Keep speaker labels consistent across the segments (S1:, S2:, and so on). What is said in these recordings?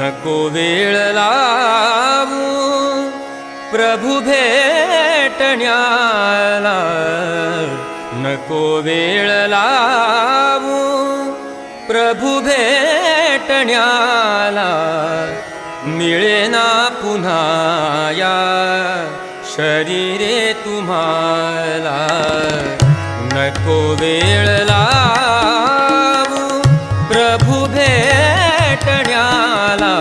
S1: नको वेळ लावू प्रभू भेटण्याला नको वेळ लावू प्रभू भेटण्याला मिळेना पुन्हा या शरीरे तुम्हाला. नको वेळ लावू प्रभू भेटण्याला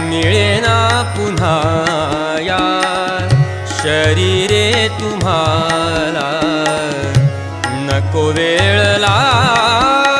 S1: मिळेना पुन्हा या शरीरे तुम्हाला. नको वेळ लावू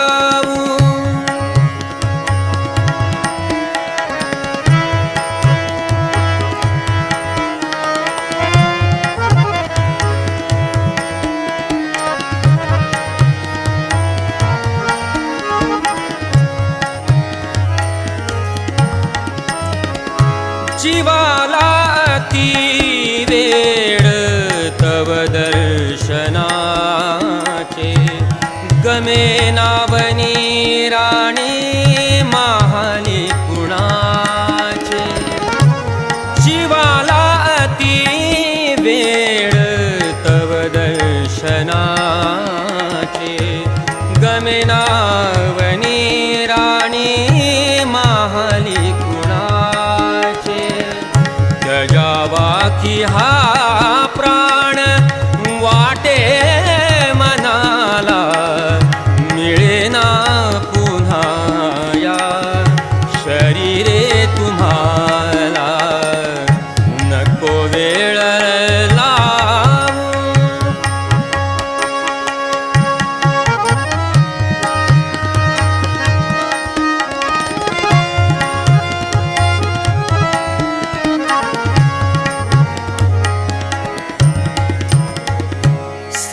S1: मेरा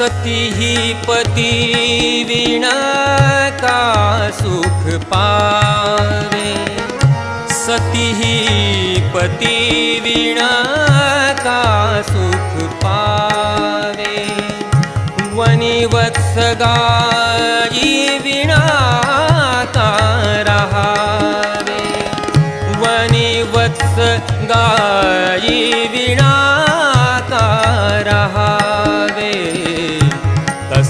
S1: सती ही पती विणा का सुख पावे? सती ही पती विणा का सुख पावे? वनी गाई विणा का रहावे? वनी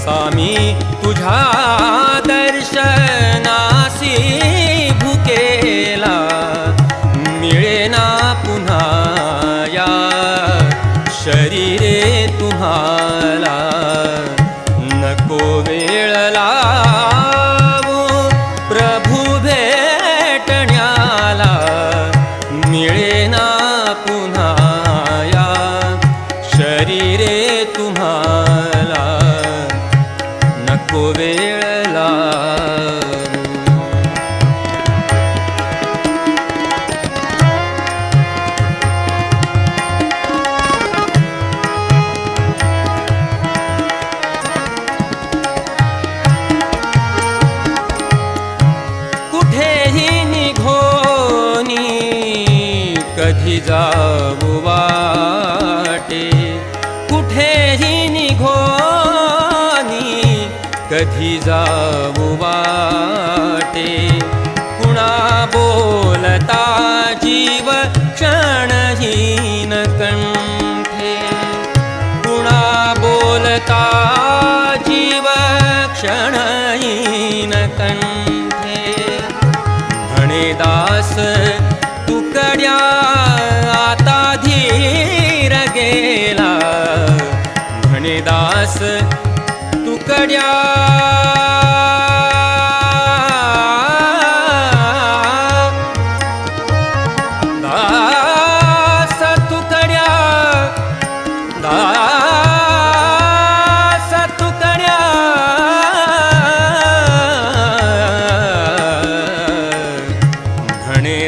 S1: स्वामी तुझा तुझ्या दर्शनासी भुकेला. मिळेना पुन्हा या शरीरे तुम्हा वेळ लावू कुठेही निघोनी कधी जाऊ वाटे कुठेही निघोनी वाटे? कुणा बोलता जीव क्षणहीन कंठे. कुणा बोलता जीव क्षणहीन कंठे. म्हणे दास तुकड्या आता धीर गेला. म्हणे दास तुकड्या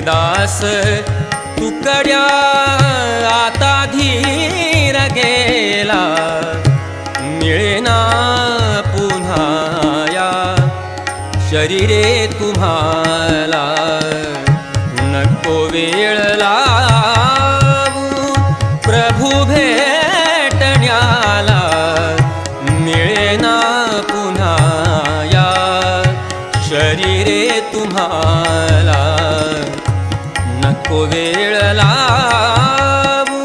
S1: दास तुकड्या आता धी आम्हाला नको वेळ लावू प्रभू भेटण्याला मिळेना पुन्हा या. शरीरे तुम्हाला नको वेळ लावू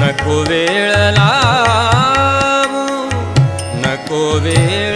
S1: नको वेळ लावू नको वेळ